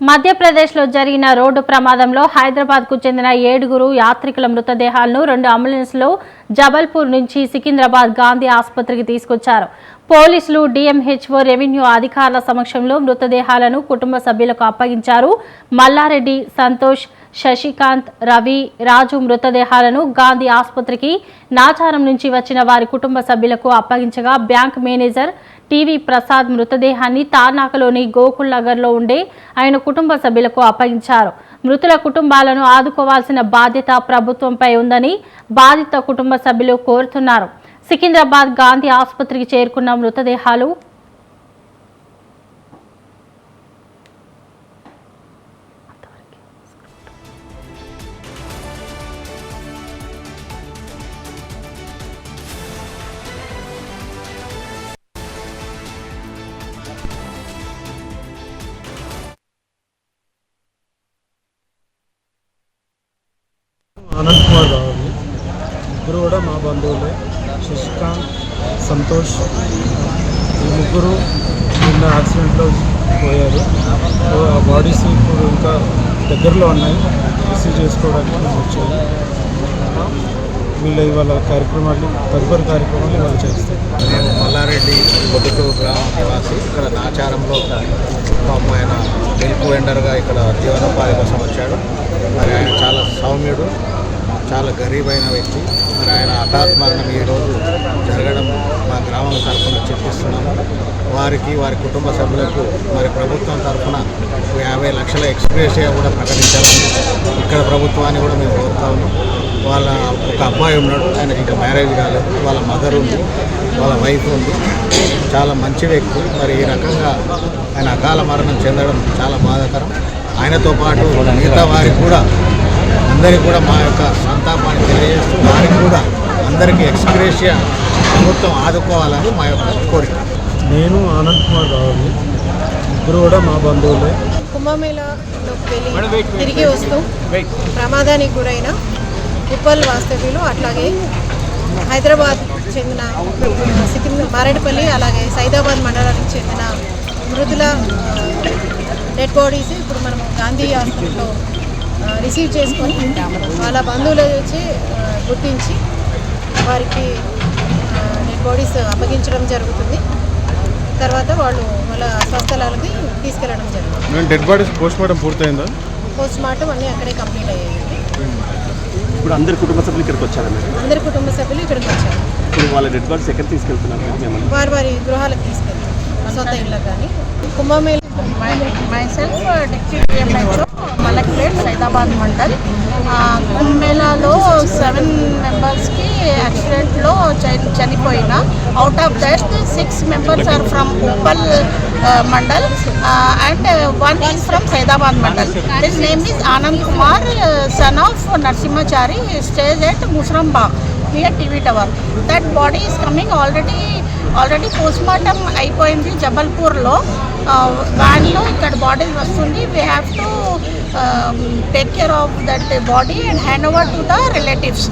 మధ్యప్రదేశ్లో జరిగిన రోడ్డు ప్రమాదంలో హైదరాబాద్కు చెందిన ఏడుగురు యాత్రికుల మృతదేహాలను రెండు అంబులెన్స్లో జబల్పూర్ నుంచి సికింద్రాబాద్ గాంధీ ఆసుపత్రికి తీసుకొచ్చారు. పోలీసులు డిఎంహెచ్ఓ రెవెన్యూ అధికారుల సమక్షంలో మృతదేహాలను కుటుంబ సభ్యులకు అప్పగించారు. మల్లారెడ్డి సంతోష్ శశికాంత్ రవి రాజు మృతదేహాలను గాంధీ ఆసుపత్రికి నాచారం నుంచి వచ్చిన వారి కుటుంబ సభ్యులకు అప్పగించగా bank manager T V Prasad మృతదేహాన్ని తార్నాకలోని గోకుల్ నగర్లో ఉండే ఆయన కుటుంబ సభ్యులకు అప్పగించారు. మృతుల కుటుంబాలను ఆదుకోవాల్సిన బాధ్యత ప్రభుత్వంపై ఉందని బాధిత కుటుంబ సభ్యులు కోరుతున్నారు. సికింద్రాబాద్ గాంధీ ఆసుపత్రికి చేరుకున్న మృతదేహాలు ఆనంద్ కుమార్ రావాలి ముగ్గురు కూడా మా బంధువులే. శశికాంత్ సంతోష్. ఈ ముగ్గురు నిన్న యాక్సిడెంట్లో పోయారు. ఆ బాడీస్ ఇప్పుడు ఇంకా దగ్గరలో ఉన్నాయి. రిసీవ్ చేసుకోవడానికి మేము వచ్చాము. వీళ్ళ ఇవాళ కార్యక్రమాలు తదుపరి కార్యక్రమాలు ఇవాళ చేస్తాం నేను మల్లారెడ్డి బొద్దుటూరు గ్రామం నివాసి. ఇక్కడ నాచారంలో ఒక ఆయన గెలుపు వెండర్గా ఇక్కడ జీవనోపాధి కోసం వచ్చాడు. మరి ఆయన చాలా సౌమ్యుడు. చాలా గరీబైన వ్యక్తి. మరి ఆయన హఠాత్ మరణం ఈరోజు జరగడం మా గ్రామం తరఫున చెప్పిస్తున్నాము. వారికి వారి కుటుంబ సభ్యులకు మరి ప్రభుత్వం తరఫున యాభై లక్షల ఎక్స్ప్రెస్ కూడా ప్రకటించాలని ఇక్కడ ప్రభుత్వాన్ని కూడా మేము కోరుతా ఉన్నాం. వాళ్ళ ఒక అబ్బాయి ఉన్నాడు ఆయనకి ఇంకా మ్యారేజ్ కాలేదు. వాళ్ళ మదర్ ఉంది వాళ్ళ వైఫ్ ఉంది. చాలా మంచి వ్యక్తి. మరి ఈ రకంగా ఆయన అకాల మరణం చెందడం చాలా బాధాకరం. ఆయనతో పాటు మిగతా వారికి కూడా అందరికీ కూడా మా యొక్క సంతాపాన్ని తెలియజేస్తూ వారికి కూడా అందరికీ ఎక్స్ప్రెషియా ప్రభుత్వం ఆదుకోవాలని మా యొక్క కోరిక. నేను ఆనంద్ కుమార్ రావాలి ముగ్గురు కూడా మా బంధువులే. కుంభమేళలోకి వెళ్ళి తిరిగి వస్తూ ప్రమాదానికి గురైన ఉప్పల్ వాస్తవ్యులు అట్లాగే హైదరాబాద్ చెందిన సికింద్ర మారేడుపల్లి అలాగే సైదాబాద్ మండలానికి చెందిన మృతుల డెడ్ బాడీస్ ఇప్పుడు మనం గాంధీ హాస్పిటల్లో రిసీవ్ చేసుకొని వాళ్ళ బంధువులు వచ్చి గుర్తించి వారికి డెడ్ బాడీస్ అప్పగించడం జరుగుతుంది. తర్వాత వాళ్ళు వాళ్ళ స్వస్థలాలకి తీసుకెళ్ళడం జరుగుతుంది. డెడ్ బాడీస్ పోస్ట్ మార్టం పూర్తయిందా? పోస్ట్ మార్టం అన్నీ అక్కడే కంప్లీట్ అయ్యాయి ఇప్పుడు అందరి కుటుంబ సభ్యులు ఇక్కడికి వచ్చారు అందరి కుటుంబ సభ్యులు ఇక్కడికి వచ్చారు. ఇప్పుడు వాళ్ళ డెడ్ బాడీస్ ఎక్కడ తీసుకెళ్తున్నారు వారి వారి గృహాలకు తీసుకెళ్తారు సొంత ఇళ్ళకి కానీ Kumbh Mela myself uh, deputy DMHO Hyderabad mandal కుంభమేళాలో సెవెన్ మెంబర్స్కి యాక్సిడెంట్లో చనిపోయిన. Out of that six members are from Uppal mandal. And one is from Hyderabad mandal. This name is Anand Kumar son of Narasimhachari stage at Moosarambagh near TV tower that body is coming already already post mortem అయిపోయింది జబల్పూర్లో. వ్యాన్లో ఇక్కడ body వస్తుంది. We have to take care of that body and hand over to the relatives